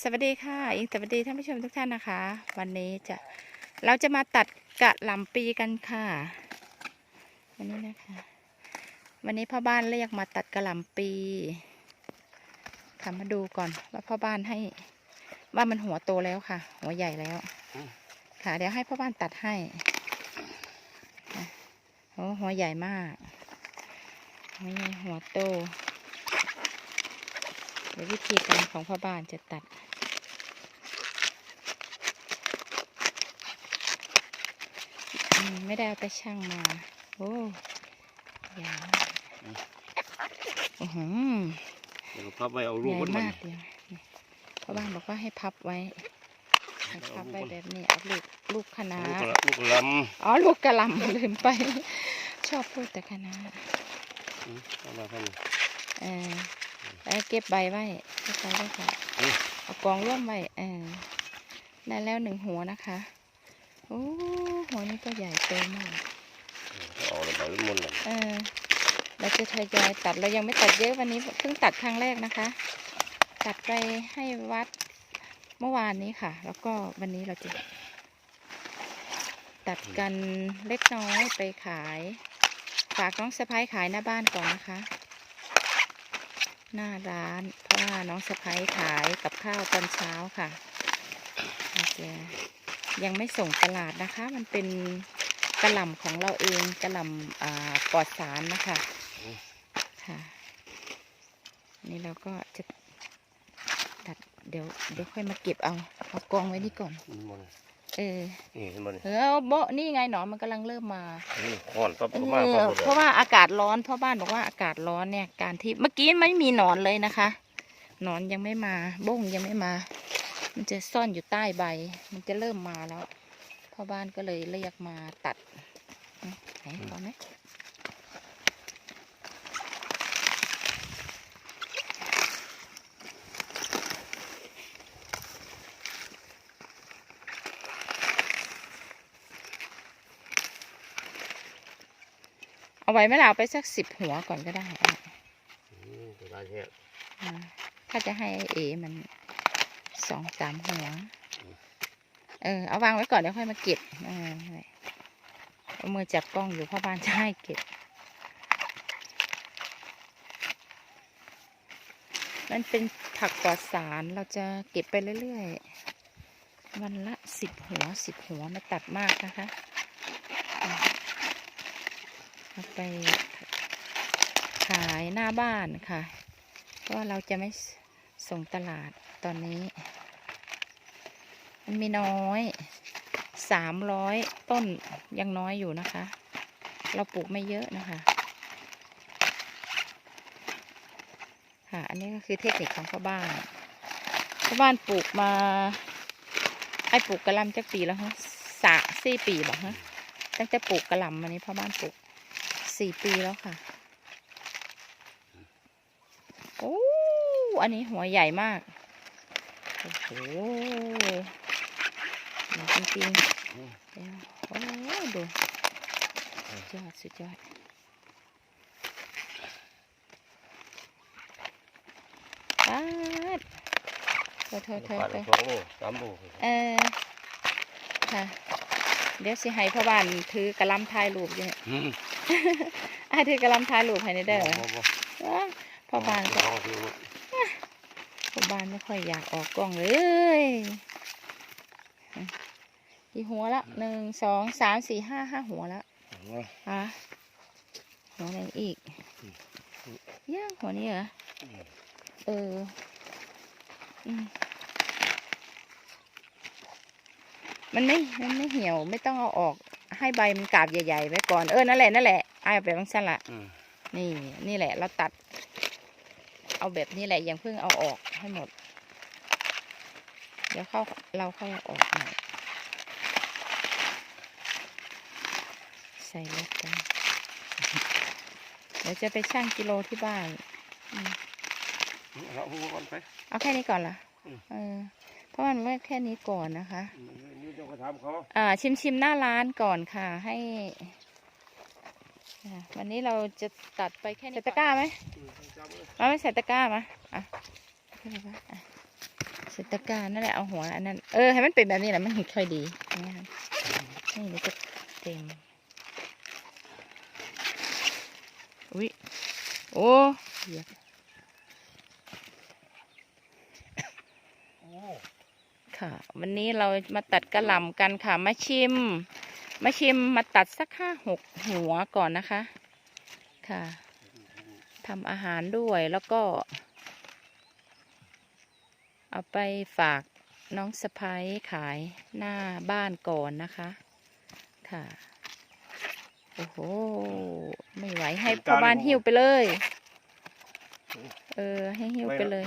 สวัสดีค่ะอิงสวัสดีท่านผู้ชมทุกท่านนะคะ วันนี้จะเราจะมาตัดกะหล่ำปีกันค่ะ วันนี้นะคะ วันนี้พ่อบ้านเรียกมาตัดกะหล่ำปีค่ะมาดูก่อนว่าพ่อบ้านให้ว่ามันหัวโตแล้วค่ะ หัวใหญ่แล้วค่ะ เดี๋ยวให้พ่อบ้านตัดให้โอ้หัวใหญ่มากหัวใหญ่หัวโตเดี๋ยววิธีการของพ่อบ้านจะตัด อืม ไม่ได้เอาไปช่างมา โอ้ยาวมากอื้อหือเดี๋ยวพับไว้เอาใหลูกญ่มันมากเลยนี่พ่อบ้านบอกว่าให้พับไว้ให้พับไว้แบบนี้เอาลูกลูกคะน้าลูกละลูกลอ๋อลูกกระหลำลืมไป ชอบพูดแต่คะน้าำอืมเอามาทำนี่เออแล้วเก็บใบไว้เก็บใบไว้ค่ะอืมเอากองร่วมไว้เออได้แล้วหนึ่งหัวนะคะโอ้หัวนี้ก็ใหญ่โตมากเอาละใบมันเลยเออเราจะทยอยตัดเรายังไม่ตัดเยอะวันนี้เพิ่งตัดครั้งแรกนะคะ ตัดไปให้วัดเมื่อวานนี้ค่ะ แล้วก็วันนี้เราจะตัดกันเล็กน้อยไปขาย ฝากน้องสะพ้ายขายหน้าบ้านก่อนนะคะ หน้าร้านเพราะว่าน้องสะพ้ายขายกับข้าวตอนเช้าค่ะอาจจะ ยังไม่ส่งตลาดนะคะ มันเป็นกระหล่ำของเราเองกระหล่ำอ่าปลอดสารนะคะค่ะ นี่เราก็จะตัดเดี๋ยวเดี๋ยวค่อยมาเก็บเอาเอากองไว้นี่ก่อนมันมันเออนี่เห็นมันเออเอาโบะนี่ไงหนอนมันกำลังเริ่มมานี่ห่อนปั๊บเอก็มาอปั๊บเลยเพราะว่าอากาศร้อนพ่อบ้านบอกว่าอากาศร้อนเนี่ยการที่เมื่อกี้ไม่มีหนอนเลยนะคะหนอนยังไม่มาบ้งยังไม่มา มันจะซ่อนอยู่ใต้ใบ มันจะเริ่มมาแล้ว พ่อบ้านก็เลยเรียกมาตัดไหนพอไหมเอาไว้ไหม่ล่ะเอาไปสักสิบหัวก่อนก็ได้อะอืมตัวได้แค่อ่าถ้าจะให้เอมัน สองสามหัว เออ เอาวางไว้ก่อนเดี๋ยวค่อยมาเก็บเออเอามือจับกล้องอยู่พ่อบ้านจะให้เก็บ มันเป็นผักปลอดสารเราจะเก็บไปเรื่อยๆ วันละสิบหัวสิบหัวไม่ตัดมากนะคะอะเอาไปขายหน้าบ้านค่ะเพราะเราจะไม่ส่งตลาด ตอนนี้ มันมีน้อยสามร้อยต้นยังน้อยอยู่นะคะ เราปลูกไม่เยอะนะคะค่ะอันนี้ก็คือเทคนิคของพ่อบ้านพ่อบ้านปลูกมา ไอ้ปลูกกระลำจักปีแล้วฮะสะสี่ปีบอกฮะตั้งแต่ปลูกกระลำมานี้พ่อบ้านปลูกสี่ปีแล้วค่ะโอ้อันนี้หัวใหญ่มาก โอ้โหใหญ่จริงๆเดี๋ยวโอ้ดูสุดยอดสุดยอดปัดเธอเธอเธอปาดเอสองโลสามโลเออค่ะเดี๋ยวสิให้พ่อบ้านถือกระลำถ่ายรูปอยู่เนี่ยอะถือกระลำถ่ายรูปให้ในเด้อบ่บ่บ่ว้าพ่อบ้านก็ บ้านไม่ค่อยอยากออกกล้องเลยกี่หัวละหนึ่งสองสามสี่ห้าห้าหัวละว่าอะหัวไหนอีกย่างหัวนี้เหรอเอออืมมันไม่มันไม่เหี่ยวไม่ต้องเอาออก ให้ใบมันกาบใหญ่ๆไว้ก่อนเออนั่นแหละนั่นแหละไอ้ายเอาแบบบางสั้นละอืมนี่นี่แหละ เราตัด เอาแบบนี้แหละยังเพิ่งเอาออกให้หมด เดี๋ยวเข้าเราเข้าเอาออกหน่อยใส่รถกันเดี๋ยวจะไปชั่งกิโลที่บ้านอืมเอาหัวก่อนไปเอาแค่นี้ก่อนละอืมเออเพราะมันเลือกแค่นี้ก่อนนะคะนี่เจ้าก็ถามเขาอ่าชิมชิมหน้าร้านก่อนค่ะให้ อ่าวันนี้เราจะตัดไปแค่นี้ใส่ตะกร้าไหมอืมจำเลยเอาไม่ใส่ตะกร้ามาอะขึ้นไปปะอะใส่ตะกร้ารนั่นแหละเอาหัวอันนั้นเออให้มันเป็นแบบนี้แหละมันถึงค่อยดีนะครับนี่มันจะเต็มอุ้ยโอ้เหยียบโอ้ค่ะ วันนี้เรามาตัดกระหล่ำกันค่ะมาชิม มาชิมมาตัดสักห้าหกหัวก่อนนะคะ ค่ะทำอาหารด้วยแล้วก็ เอาไปฝากน้องสะพ้ยขายหน้าบ้านก่อนนะคะ ค่ะ โอ้โห ไม่ไหวให้พ่อบ้านหิ้วไปเลย เออ ให้หิ้วไปเลย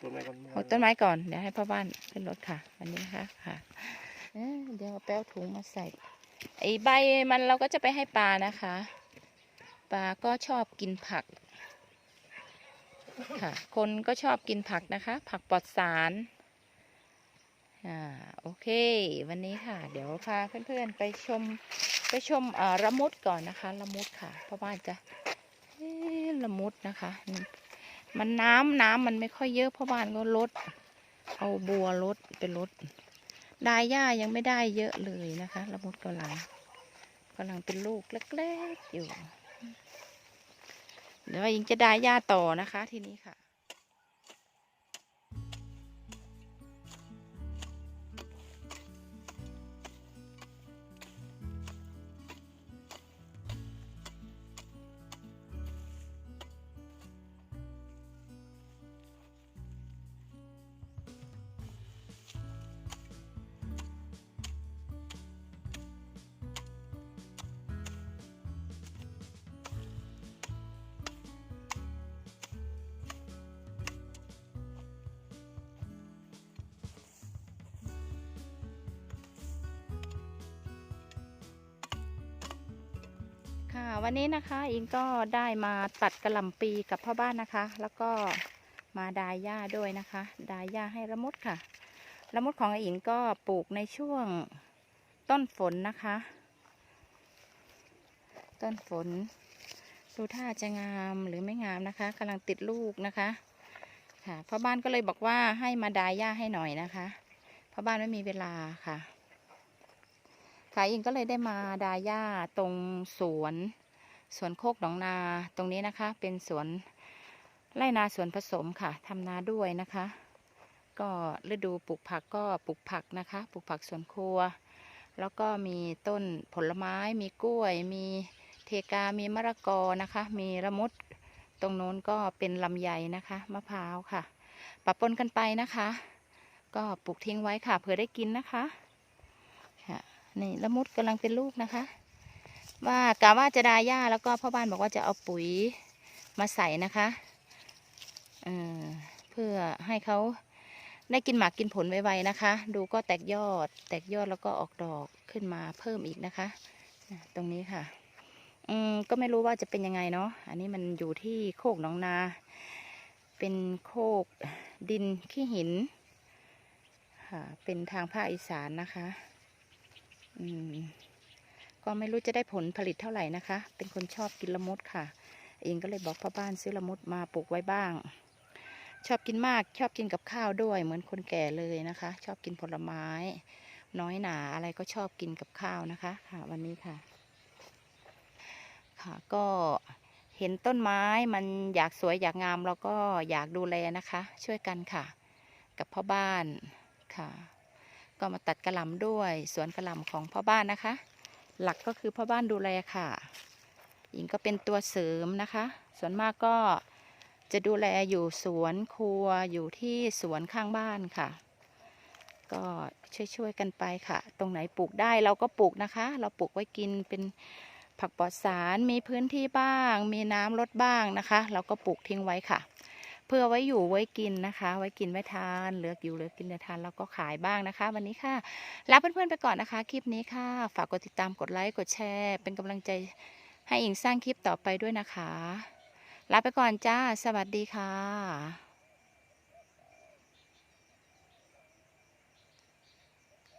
ต้นไม้ก่อนเอาต้นไม้ก่อน เดี๋ยวให้พ่อบ้านขึ้นรถค่ะ วันนี้นะคะค่ะเอ้ยเดี๋ยวเอาแป้วถุงมาใส่ ไอใบมันเราก็จะไปให้ปลานะคะ ปลาก็ชอบกินผักค่ะ คนก็ชอบกินผักนะคะ ผักปลอดสารอ่าโอเค วันนี้ค่ะ เดี๋ยวพาเพื่อนๆไปชมไปชมเอ่อละมุดก่อนนะคะละมุดค่ะ เพราะว่าจะละมุดนะคะ มันน้ำน้ำมันไม่ค่อยเยอะเพราะบ้านก็ลด เอาบัวลดไปลด ได้หญ้ายังไม่ได้เยอะเลยนะคะละมุดกำลังกำลังเป็นลูกเล็กๆอยู่ เดี๋ยวยิงจะได้หญ้าต่อนะคะทีนี้ค่ะ วันนี้นะคะอิงก็ได้มาตัดกระหล่ำปีกับพ่อบ้านนะคะ แล้วก็มาดายหญ้าด้วยนะคะ ดายหญ้าให้ละมุดค่ะละมุดของอิงก็ปลูกในช่วงต้นฝนนะคะ ต้นฝนดูท่าจะงามหรือไม่งามนะคะกำลังติดลูกนะคะ ค่ะพ่อบ้านก็เลยบอกว่าให้มาดายหญ้าให้หน่อยนะคะพ่อบ้านไม่มีเวลาค่ะค่ะอิงก็เลยได้มาดาย่าตรงสวน สวนโคกหนองนาตรงนี้นะคะ เป็นสวนไร่นาสวนผสมค่ะทำนาด้วยนะคะ ก็ฤดูปลูกผักก็ปลูกผักนะคะ ปลูกผักสวนครัว แล้วก็มีต้นผลไม้ มีกล้วย มีเทกา มีมะละกอนะคะ มีละมุด ตรงโน้นก็เป็นลำไยนะคะ มะพร้าวค่ะปะปนกันไปนะคะ ก็ปลูกทิ้งไว้ค่ะเผื่อได้กินนะคะนี่ละมุดกำลังเป็นลูกนะคะ ว่ากะว่าจะดาหญ้าแล้วก็พ่อบ้านบอกว่าจะเอาปุ๋ยมาใส่นะคะเเพื่อให้เขาได้กินหมากกินผลไวๆนะคะ ดูก็แตกยอด แตกยอดแล้วก็ออกดอกขึ้นมาเพิ่มอีกนะคะอะตรงนี้ค่ะ อืมก็ไม่รู้ว่าจะเป็นยังไงเนาะ อันนี้มันอยู่ที่โคกหนองนา เป็นโคกดินขี้หิน ค่ะ เป็นทางภาคอีสานนะคะ อืม ก็ไม่รู้จะได้ผลผลิตเท่าไหร่นะคะ เป็นคนชอบกินละมุดค่ะ เองก็เลยบอกพ่อบ้านซื้อละมุดมาปลูกไว้บ้าง ชอบกินมากชอบกินกับข้าวด้วย เหมือนคนแก่เลยนะคะ ชอบกินผลไม้ น้อยหนาอะไรก็ชอบกินกับข้าวนะคะค่ะ วันนี้ค่ะ ค่ะก็เห็นต้นไม้มันอยากสวยอยากงามเราก็อยากดูแลนะคะ ช่วยกันค่ะ กับพ่อบ้านค่ะ ก็มาตัดกระหล่ำด้วยสวนกระหล่ำของพ่อบ้านนะคะ หลักก็คือพ่อบ้านดูแลค่ะ หญิงก็เป็นตัวเสริมนะคะ ส่วนมากก็จะดูแลอยู่สวนครัวอยู่ที่สวนข้างบ้านค่ะ ก็ช่วยๆกันไปค่ะ ตรงไหนปลูกได้เราก็ปลูกนะคะ เราปลูกไว้กินเป็นผักปลอดสารมีพื้นที่บ้าง มีน้ำลดบ้างนะคะ เราก็ปลูกทิ้งไว้ค่ะ เพื่อไว้อยู่ไว้กินนะคะ ไว้กินไว้ทานเหลืออยู่เหลือกินเหลือทานแล้วก็ขายบ้างนะคะ วันนี้ค่ะลาเพื่อนๆไปก่อนนะคะ คลิปนี้ค่ะ ฝากกดติดตามกดไลค์กดแชร์ เป็นกำลังใจให้อิงสร้างคลิปต่อไปด้วยนะคะลาไปก่อนจ้า สวัสดีค่ะ